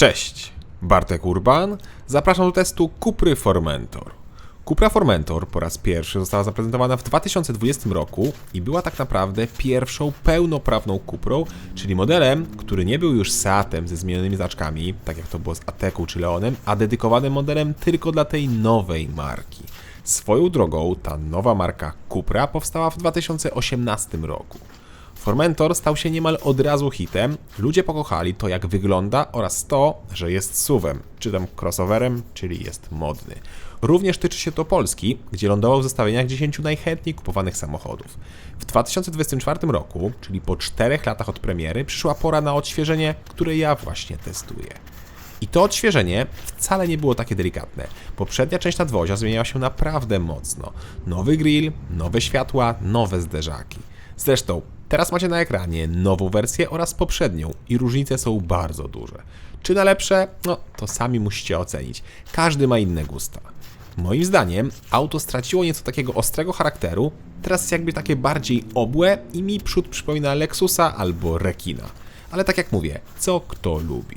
Cześć, Bartek Urban. Zapraszam do testu Cupry Formentor. Cupra Formentor po raz pierwszy została zaprezentowana w 2020 roku i była tak naprawdę pierwszą pełnoprawną Cuprą, czyli modelem, który nie był już Seatem ze zmienionymi znaczkami, tak jak to było z Ateką czy Leonem, a dedykowanym modelem tylko dla tej nowej marki. Swoją drogą ta nowa marka Cupra powstała w 2018 roku. Formentor stał się niemal od razu hitem. Ludzie pokochali to, jak wygląda oraz to, że jest suwem, czy tam crossoverem, czyli jest modny. Również tyczy się to Polski, gdzie lądował w zestawieniach 10 najchętniej kupowanych samochodów. W 2024 roku, czyli po 4 latach od premiery, przyszła pora na odświeżenie, które ja właśnie testuję. I to odświeżenie wcale nie było takie delikatne. Poprzednia część nadwozia zmieniała się naprawdę mocno. Nowy grill, nowe światła, nowe zderzaki. Zresztą, teraz macie na ekranie nową wersję oraz poprzednią i różnice są bardzo duże. Czy na lepsze? No, to sami musicie ocenić. Każdy ma inne gusta. Moim zdaniem auto straciło nieco takiego ostrego charakteru, teraz jest jakby takie bardziej obłe i mi przód przypomina Lexusa albo Rekina. Ale tak jak mówię, co kto lubi.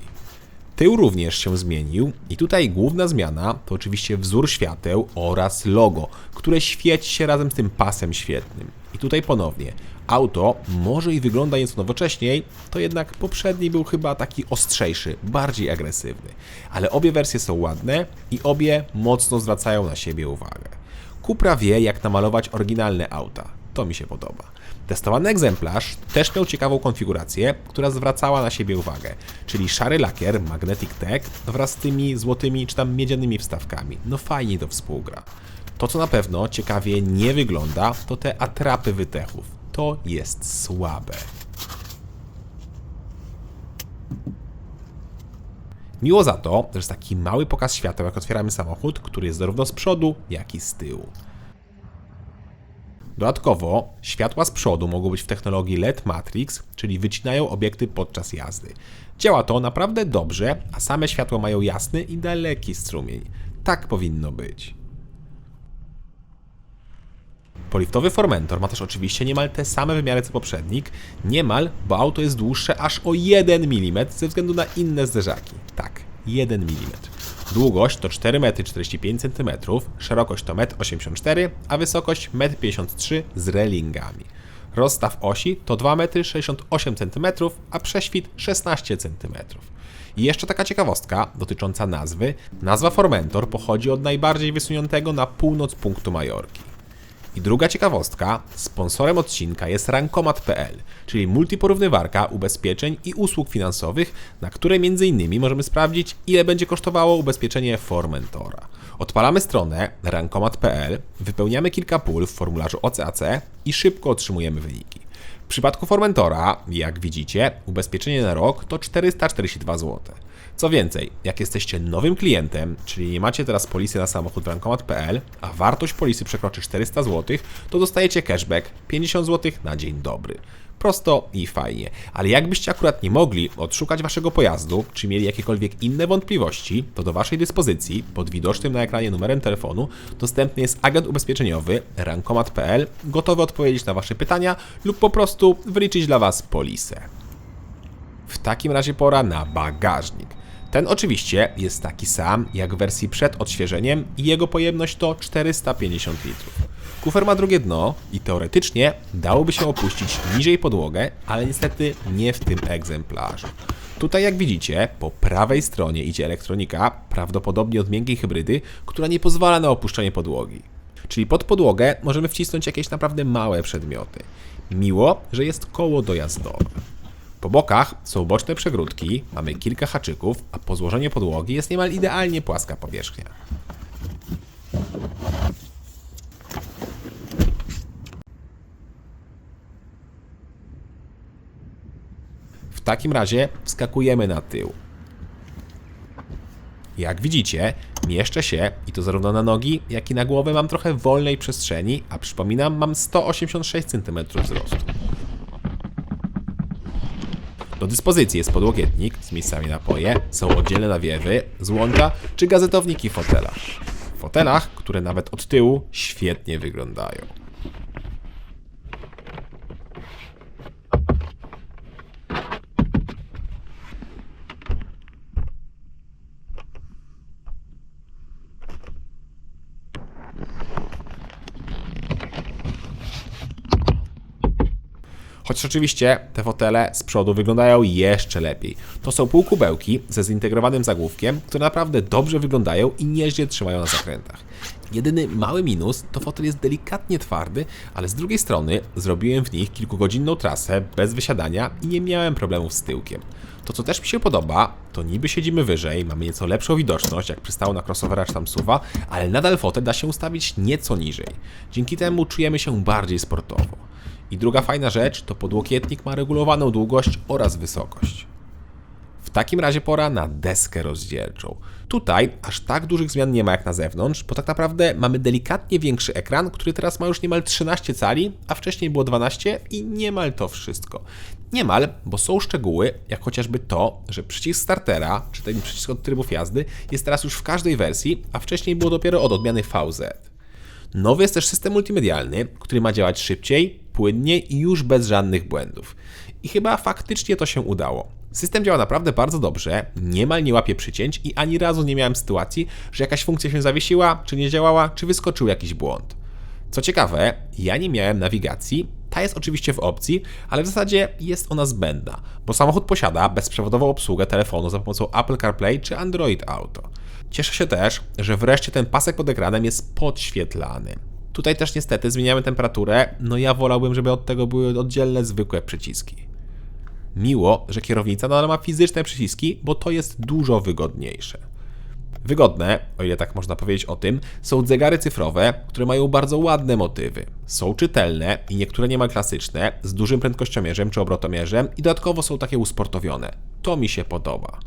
Tył również się zmienił i tutaj główna zmiana to oczywiście wzór świateł oraz logo, które świeci się razem z tym pasem świetnym. I tutaj ponownie, auto może i wygląda nieco nowocześniej, to jednak poprzedni był chyba taki ostrzejszy, bardziej agresywny. Ale obie wersje są ładne i obie mocno zwracają na siebie uwagę. Cupra wie jak namalować oryginalne auta. To mi się podoba. Testowany egzemplarz też miał ciekawą konfigurację, która zwracała na siebie uwagę, czyli szary lakier Magnetic Tech wraz z tymi złotymi czy tam miedzianymi wstawkami. No fajnie to współgra. To co na pewno ciekawie nie wygląda, to te atrapy wytechów. To jest słabe. Miło za to, że jest taki mały pokaz świateł, jak otwieramy samochód, który jest zarówno z przodu, jak i z tyłu. Dodatkowo światła z przodu mogą być w technologii LED Matrix, czyli wycinają obiekty podczas jazdy. Działa to naprawdę dobrze, a same światła mają jasny i daleki strumień. Tak powinno być. Poliftowy Formentor ma też oczywiście niemal te same wymiary co poprzednik. Niemal, bo auto jest dłuższe aż o 1 mm ze względu na inne zderzaki. Tak, 1 mm. Długość to 4,45 m, szerokość to 1,84 m, a wysokość 1,53 m z relingami. Rozstaw osi to 2,68 cm, a prześwit 16 cm. I jeszcze taka ciekawostka dotycząca nazwy. Nazwa Formentor pochodzi od najbardziej wysuniętego na północ punktu Majorki. I druga ciekawostka, sponsorem odcinka jest rankomat.pl, czyli multiporównywarka ubezpieczeń i usług finansowych, na której m.in. możemy sprawdzić, ile będzie kosztowało ubezpieczenie Formentora. Odpalamy stronę rankomat.pl, wypełniamy kilka pól w formularzu OCAC i szybko otrzymujemy wyniki. W przypadku Formentora, jak widzicie, ubezpieczenie na rok to 442 zł. Co więcej, jak jesteście nowym klientem, czyli nie macie teraz polisy na samochód w rankomat.pl, a wartość polisy przekroczy 400 zł, to dostajecie cashback 50 zł na dzień dobry. Prosto i fajnie. Ale jakbyście akurat nie mogli odszukać waszego pojazdu, czy mieli jakiekolwiek inne wątpliwości, to do waszej dyspozycji, pod widocznym na ekranie numerem telefonu, dostępny jest agent ubezpieczeniowy rankomat.pl, gotowy odpowiedzieć na wasze pytania lub po prostu wyliczyć dla was polisę. W takim razie pora na bagażnik. Ten oczywiście jest taki sam jak w wersji przed odświeżeniem i jego pojemność to 450 litrów. Kufer ma drugie dno i teoretycznie dałoby się opuścić niżej podłogę, ale niestety nie w tym egzemplarzu. Tutaj jak widzicie, po prawej stronie idzie elektronika, prawdopodobnie od miękkiej hybrydy, która nie pozwala na opuszczenie podłogi. Czyli pod podłogę możemy wcisnąć jakieś naprawdę małe przedmioty. Miło, że jest koło dojazdowe. Po bokach są boczne przegródki, mamy kilka haczyków, a po złożeniu podłogi jest niemal idealnie płaska powierzchnia. W takim razie wskakujemy na tył. Jak widzicie, mieszczę się i to zarówno na nogi, jak i na głowę mam trochę wolnej przestrzeni, a przypominam, mam 186 cm wzrostu. Do dyspozycji jest podłokietnik z miejscami na poje, są oddzielne nawiewy, złącza czy gazetowniki w fotelach. W fotelach, które nawet od tyłu świetnie wyglądają. Chociaż oczywiście te fotele z przodu wyglądają jeszcze lepiej. To są półkubełki ze zintegrowanym zagłówkiem, które naprawdę dobrze wyglądają i nieźle trzymają na zakrętach. Jedyny mały minus to fotel jest delikatnie twardy, ale z drugiej strony zrobiłem w nich kilkugodzinną trasę bez wysiadania i nie miałem problemów z tyłkiem. To co też mi się podoba, to niby siedzimy wyżej, mamy nieco lepszą widoczność, jak przystało na crossovera czy tam suwa, ale nadal fotel da się ustawić nieco niżej. Dzięki temu czujemy się bardziej sportowo. I druga fajna rzecz to podłokietnik ma regulowaną długość oraz wysokość. W takim razie pora na deskę rozdzielczą. Tutaj aż tak dużych zmian nie ma jak na zewnątrz, bo tak naprawdę mamy delikatnie większy ekran, który teraz ma już niemal 13 cali, a wcześniej było 12 i niemal to wszystko. Niemal, bo są szczegóły, jak chociażby to, że przycisk startera, czy ten przycisk od trybów jazdy, jest teraz już w każdej wersji, a wcześniej było dopiero od odmiany VZ. Nowy jest też system multimedialny, który ma działać szybciej, płynniej i już bez żadnych błędów. I chyba faktycznie to się udało. System działa naprawdę bardzo dobrze, niemal nie łapie przycięć i ani razu nie miałem sytuacji, że jakaś funkcja się zawiesiła, czy nie działała, czy wyskoczył jakiś błąd. Co ciekawe, ja nie miałem nawigacji, ta jest oczywiście w opcji, ale w zasadzie jest ona zbędna, bo samochód posiada bezprzewodową obsługę telefonu za pomocą Apple CarPlay czy Android Auto. Cieszę się też, że wreszcie ten pasek pod ekranem jest podświetlany. Tutaj też niestety zmieniamy temperaturę, no ja wolałbym, żeby od tego były oddzielne zwykłe przyciski. Miło, że kierownica nadal ma fizyczne przyciski, bo to jest dużo wygodniejsze. Wygodne, o ile tak można powiedzieć o tym, są zegary cyfrowe, które mają bardzo ładne motywy. Są czytelne i niektóre niemal klasyczne, z dużym prędkościomierzem czy obrotomierzem i dodatkowo są takie usportowione. To mi się podoba.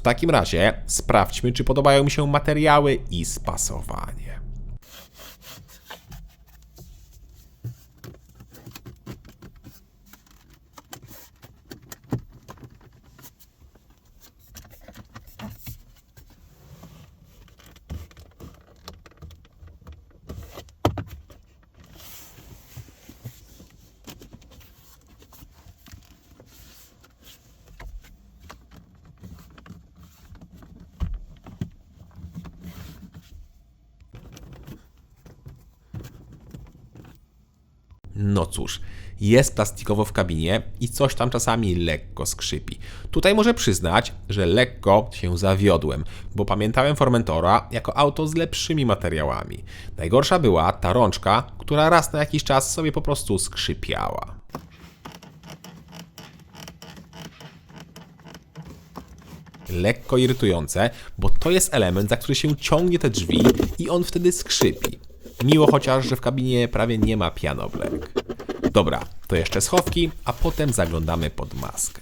W takim razie sprawdźmy, czy podobają mi się materiały i spasowanie. No cóż, jest plastikowo w kabinie i coś tam czasami lekko skrzypi. Tutaj muszę przyznać, że lekko się zawiodłem, bo pamiętałem Formentora jako auto z lepszymi materiałami. Najgorsza była ta rączka, która raz na jakiś czas sobie po prostu skrzypiała. lekko irytujące, bo to jest element, za który się ciągnie te drzwi i on wtedy skrzypi. Miło chociaż, że w kabinie prawie nie ma pianoblek. Dobra, to jeszcze schowki, a potem zaglądamy pod maskę.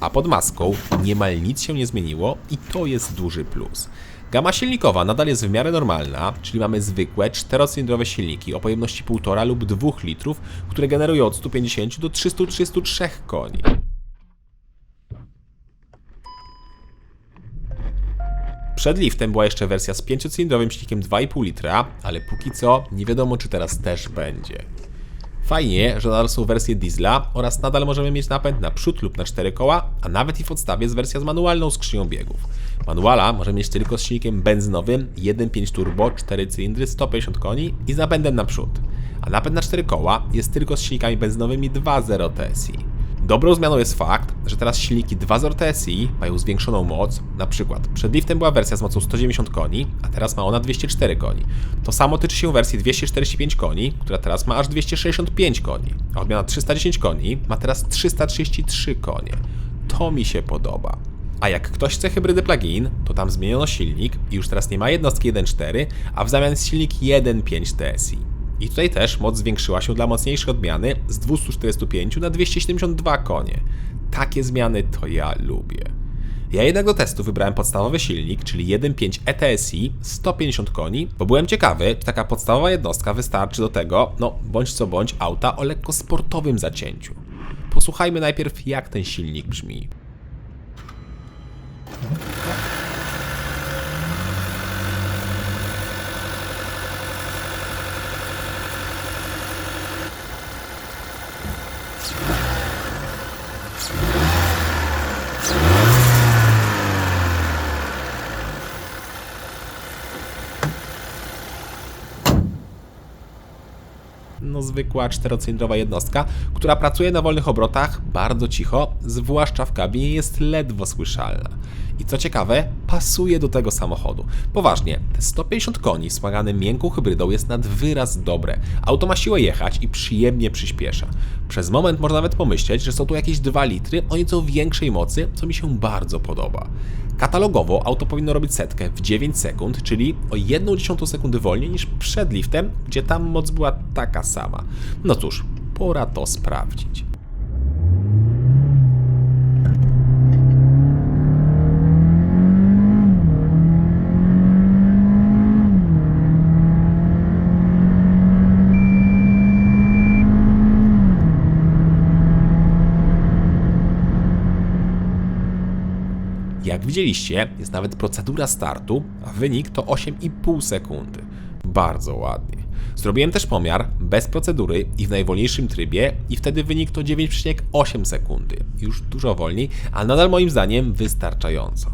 A pod maską niemal nic się nie zmieniło i to jest duży plus. Gama silnikowa nadal jest w miarę normalna, czyli mamy zwykłe czterocylindrowe silniki o pojemności 1,5 lub 2 litrów, które generują od 150 do 333 koni. Przed liftem była jeszcze wersja z 5-cylindrowym silnikiem 2,5 litra, ale póki co nie wiadomo czy teraz też będzie. Fajnie, że nadal są wersje diesla oraz nadal możemy mieć napęd na przód lub na cztery koła, a nawet i w podstawie jest wersja z manualną skrzynią biegów. Manuala możemy mieć tylko z silnikiem benzynowym 1.5 turbo, 4 cylindry, 150 koni i z napędem na przód. A napęd na 4 koła jest tylko z silnikami benzynowymi 2.0 TSI. Dobrą zmianą jest fakt, że teraz silniki 2.0 TSI mają zwiększoną moc. Na przykład przed liftem była wersja z mocą 190 koni, a teraz ma ona 204 koni. To samo tyczy się wersji 245 koni, która teraz ma aż 265 koni, a odmiana 310 koni ma teraz 333 konie. To mi się podoba. A jak ktoś chce hybrydy plug-in, to tam zmieniono silnik i już teraz nie ma jednostki 1.4, a w zamian jest silnik 1.5 TSI. I tutaj też moc zwiększyła się dla mocniejszej odmiany z 245 na 272 konie. Takie zmiany to ja lubię. Ja jednak do testu wybrałem podstawowy silnik, czyli 1.5 ETSI 150 koni, bo byłem ciekawy, czy taka podstawowa jednostka wystarczy do tego, no bądź co bądź, auta o lekko sportowym zacięciu. Posłuchajmy najpierw, jak ten silnik brzmi. Zwykła czterocylindrowa jednostka, która pracuje na wolnych obrotach bardzo cicho, zwłaszcza w kabinie jest ledwo słyszalna. I co ciekawe, pasuje do tego samochodu. Poważnie, te 150 koni wspomagane miękką hybrydą jest nad wyraz dobre. Auto ma siłę jechać i przyjemnie przyspiesza. Przez moment można nawet pomyśleć, że są tu jakieś 2 litry o nieco większej mocy, co mi się bardzo podoba. Katalogowo auto powinno robić setkę w 9 sekund, czyli o 1,1 sekundy wolniej niż przed liftem, gdzie tam moc była taka sama. No cóż, pora to sprawdzić. Jak widzieliście, jest nawet procedura startu, a wynik to 8,5 sekundy. Bardzo ładnie. Zrobiłem też pomiar bez procedury i w najwolniejszym trybie i wtedy wynik to 9,8 sekundy. Już dużo wolniej, ale nadal moim zdaniem wystarczająco.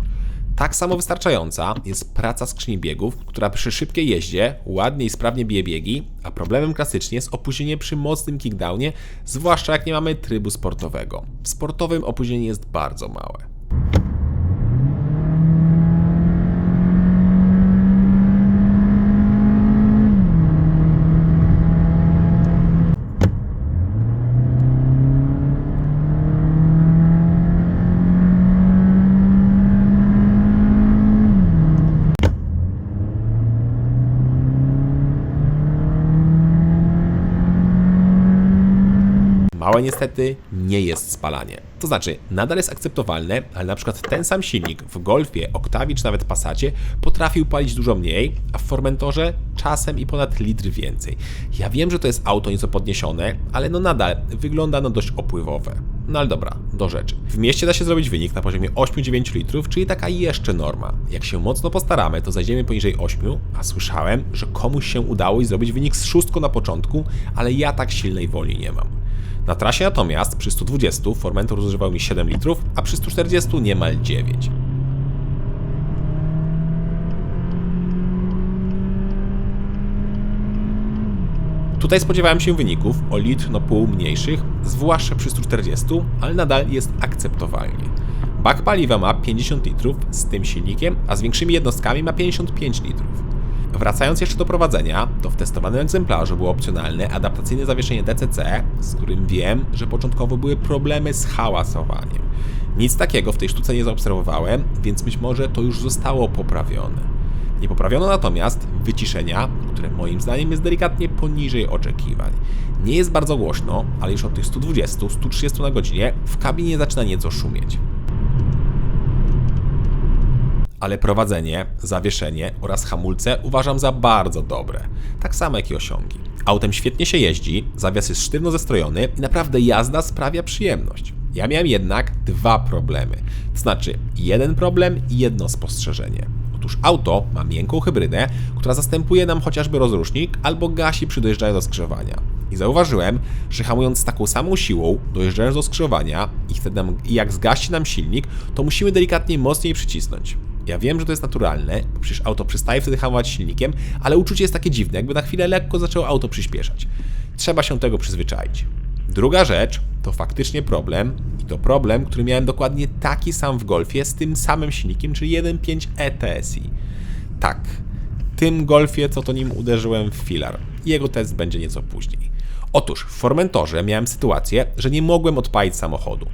Tak samo wystarczająca jest praca skrzyni biegów, która przy szybkiej jeździe ładnie i sprawnie bije biegi, a problemem klasycznie jest opóźnienie przy mocnym kickdownie, zwłaszcza jak nie mamy trybu sportowego. W sportowym opóźnienie jest bardzo małe. Niestety nie jest spalanie. To znaczy, nadal jest akceptowalne, ale na przykład ten sam silnik w Golfie, Octavii czy nawet Passacie potrafił palić dużo mniej, a w Formentorze czasem i ponad litr więcej. Ja wiem, że to jest auto nieco podniesione, ale no nadal wygląda no dość opływowe. No ale dobra, do rzeczy. W mieście da się zrobić wynik na poziomie 8-9 litrów, czyli taka jeszcze norma. Jak się mocno postaramy, to zajdziemy poniżej 8, a słyszałem, że komuś się udało i zrobić wynik z szóstką na początku, ale ja tak silnej woli nie mam. Na trasie natomiast przy 120 Formentor zużywał mi 7 litrów, a przy 140 niemal 9. Tutaj spodziewałem się wyników o litr no pół mniejszych, zwłaszcza przy 140, ale nadal jest akceptowalnie. Bak paliwa ma 50 litrów z tym silnikiem, a z większymi jednostkami ma 55 litrów. Wracając jeszcze do prowadzenia, to w testowanym egzemplarzu było opcjonalne adaptacyjne zawieszenie DCC, z którym wiem, że początkowo były problemy z hałasowaniem. Nic takiego w tej sztuce nie zaobserwowałem, więc być może to już zostało poprawione. Nie poprawiono natomiast wyciszenia, które moim zdaniem jest delikatnie poniżej oczekiwań. Nie jest bardzo głośno, ale już od tych 120-130 na godzinie w kabinie zaczyna nieco szumieć ale prowadzenie, zawieszenie oraz hamulce uważam za bardzo dobre, tak samo jak i osiągi. Autem świetnie się jeździ, zawias jest sztywno zestrojony i naprawdę jazda sprawia przyjemność. Ja miałem jednak dwa problemy. To znaczy, jeden problem i jedno spostrzeżenie. Otóż auto ma miękką hybrydę, która zastępuje nam chociażby rozrusznik albo gasi przy dojeżdżaniu do skrzyżowania. I zauważyłem, że hamując z taką samą siłą, dojeżdżając do skrzyżowania i, wtedy jak zgasi nam silnik, to musimy delikatnie mocniej przycisnąć. Ja wiem, że to jest naturalne, bo przecież auto przestaje wtedy hamować silnikiem, ale uczucie jest takie dziwne, jakby na chwilę lekko zaczęło auto przyspieszać. Trzeba się tego przyzwyczaić. Druga rzecz to faktycznie problem i to problem, który miałem dokładnie taki sam w Golfie z tym samym silnikiem, czyli 1.5 ETSI. Tak, tym Golfie, co to nim uderzyłem w filar. Jego test będzie nieco później. Otóż w Formentorze miałem sytuację, że nie mogłem odpalić samochodu.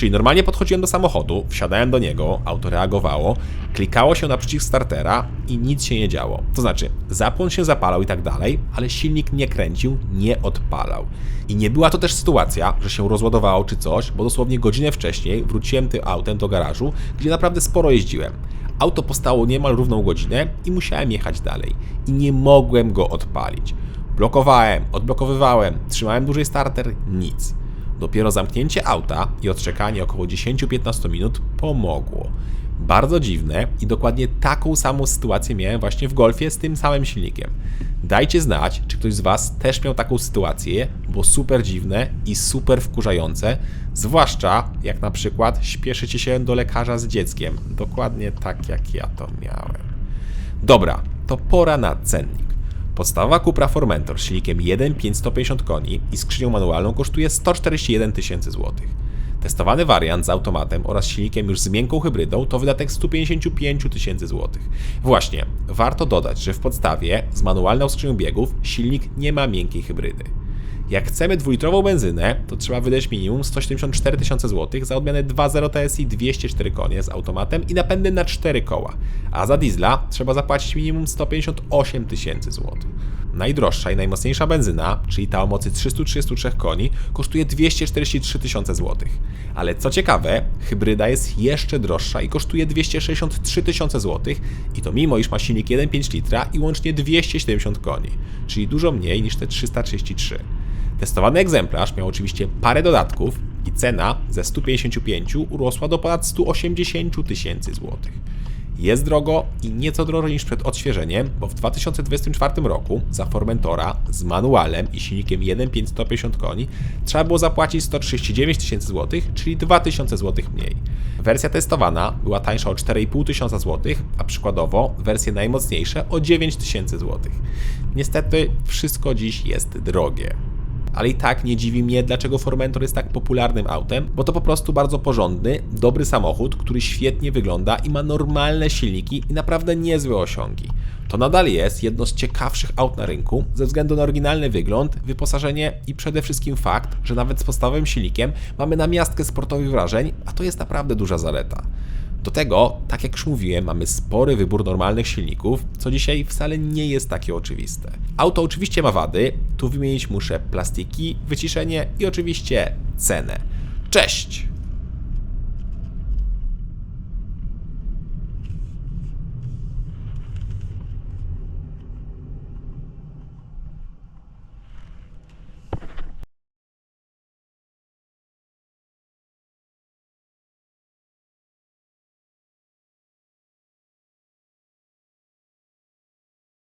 Czyli normalnie podchodziłem do samochodu, wsiadałem do niego, auto reagowało, klikało się na przycisk startera i nic się nie działo. To znaczy, zapłon się zapalał i tak dalej, ale silnik nie kręcił, nie odpalał. I nie była to też sytuacja, że się rozładowało czy coś, bo dosłownie godzinę wcześniej wróciłem tym autem do garażu, gdzie naprawdę sporo jeździłem. Auto postało niemal równą godzinę i musiałem jechać dalej. I nie mogłem go odpalić. Blokowałem, odblokowywałem, trzymałem dłużej starter, nic. Dopiero zamknięcie auta i odczekanie około 10-15 minut pomogło. Bardzo dziwne i dokładnie taką samą sytuację miałem właśnie w Golfie z tym samym silnikiem. Dajcie znać, czy ktoś z Was też miał taką sytuację, bo super dziwne i super wkurzające, zwłaszcza jak na przykład śpieszycie się do lekarza z dzieckiem. Dokładnie tak jak ja to miałem. Dobra, to pora na cennik. Podstawowa Cupra Formentor z silnikiem 1.5 150 koni i skrzynią manualną kosztuje 141 tysięcy złotych. Testowany wariant z automatem oraz silnikiem już z miękką hybrydą to wydatek 155 tysięcy złotych. Właśnie, warto dodać, że w podstawie z manualną skrzynią biegów silnik nie ma miękkiej hybrydy. Jak chcemy dwulitrową benzynę, to trzeba wydać minimum 174 tysiące złotych za odmianę 2.0 TSI 204 konie z automatem i napędy na 4 koła, a za diesla trzeba zapłacić minimum 158 tysięcy złotych. Najdroższa i najmocniejsza benzyna, czyli ta o mocy 333 koni, kosztuje 243 tysiące złotych. Ale co ciekawe, hybryda jest jeszcze droższa i kosztuje 263 tysiące złotych i to mimo iż ma silnik 1,5 litra i łącznie 270 koni, czyli dużo mniej niż te 333. Testowany egzemplarz miał oczywiście parę dodatków i cena ze 155 urosła do ponad 180 tysięcy złotych. Jest drogo i nieco drożej niż przed odświeżeniem, bo w 2024 roku za Formentora z manualem i silnikiem 1.5 150 koni trzeba było zapłacić 139 tysięcy złotych, czyli 2000 złotych mniej. Wersja testowana była tańsza o 4,5 tysiąca złotych, a przykładowo wersje najmocniejsze o 9 tysięcy złotych. Niestety wszystko dziś jest drogie ale i tak nie dziwi mnie, dlaczego Formentor jest tak popularnym autem, bo to po prostu bardzo porządny, dobry samochód, który świetnie wygląda i ma normalne silniki i naprawdę niezłe osiągi. To nadal jest jedno z ciekawszych aut na rynku ze względu na oryginalny wygląd, wyposażenie i przede wszystkim fakt, że nawet z podstawowym silnikiem mamy namiastkę sportowych wrażeń, a to jest naprawdę duża zaleta. Do tego, tak jak już mówiłem, mamy spory wybór normalnych silników, co dzisiaj wcale nie jest takie oczywiste. Auto oczywiście ma wady, tu wymienić muszę plastiki, wyciszenie i oczywiście cenę. Cześć!